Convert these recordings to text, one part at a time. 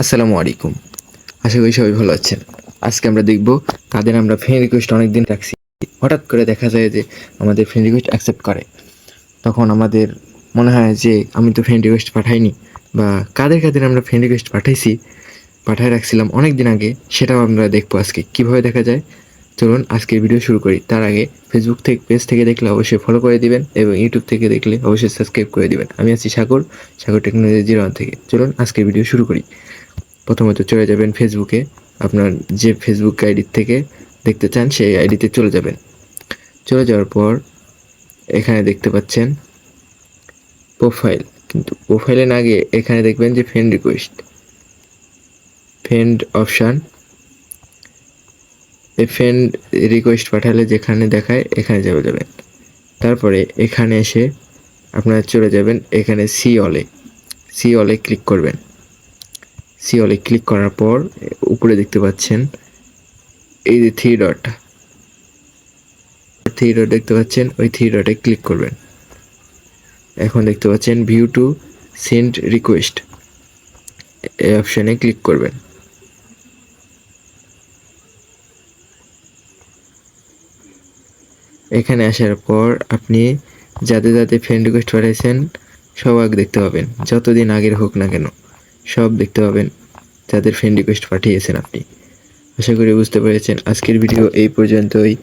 আসসালামু আলাইকুম। আশা করি সবাই ভালো আছেন। আজকে আমরা দেখব কাদের আমরা ফ্রেন্ড রিকোয়েস্ট অনেকদিন রাখছি। হঠাৎ করে দেখা যায় যে আমাদের ফ্রেন্ড রিকোয়েস্ট অ্যাকসেপ্ট করে। তখন আমাদের মনে হয় যে আমি তো ফ্রেন্ড রিকোয়েস্ট পাঠাইনি বা কাদের কাদের আমরা ফ্রেন্ড রিকোয়েস্ট পাঠাইছি, পাঠায় রাখছিলাম অনেক দিন আগে, সেটাও আমরা দেখব আজকে। কীভাবে দেখা যায়? চলুন আজকের ভিডিও শুরু করি। তার আগে ফেসবুক থেকে পেজ থেকে দেখলে অবশ্যই ফলো করে দিবেন এবং ইউটিউব থেকে দেখলে অবশ্যই সাবস্ক্রাইব করে দিবেন। আমি আছি সাগর সাগর টেকনোলজি জিরো থেকে। চলুন আজকের ভিডিও শুরু করি। প্রথমত চলে যাবেন ফেসবুকে আপনার যে ফেসবুক আইডির থেকে দেখতে চান, সেই আইডিতে চলে যাবেন। চলে যাওয়ার পর এখানে দেখতে পাচ্ছেন প্রোফাইল কিন্তু প্রোফাইলে না গিয়ে এখানে দেখবেন যে friend request friend option friend request পাঠালে যেখানে দেখায় এখানে যাবে যাবেন। তারপরে এখানে এসে আপনারা চলে যাবেন এখানে সি অলে সি অলে ক্লিক করবেন। সি অলে ক্লিক করার পর উপরে দেখতে পাচ্ছেন এই যে থ্রি ডট থ্রি ডট দেখতে পাচ্ছেন, ওই থ্রি ডটে ক্লিক করবেন। এখন দেখতে পাচ্ছেন ভিউ টু সেন্ড রিকোয়েস্ট এই অপশানে ক্লিক করবেন। এখানে আসার পর আপনি যাতে যাতে ফ্রেন্ড রিকোয়েস্ট পাঠাইছেন, সব আগে দেখতে পাবেন। যতদিন আগের হোক না কেন, সব দেখতে পাবেন যাদের ফ্রেন্ড রিকোয়েস্ট পাঠিয়েছেন আপনি। আশা করি বুঝতে পেরেছেন। আজকের ভিডিও এই পর্যন্তই।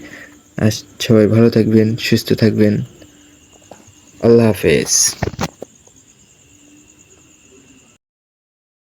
সবাই ভালো থাকবেন, সুস্থ থাকবেন। আল্লাহ হাফেজ।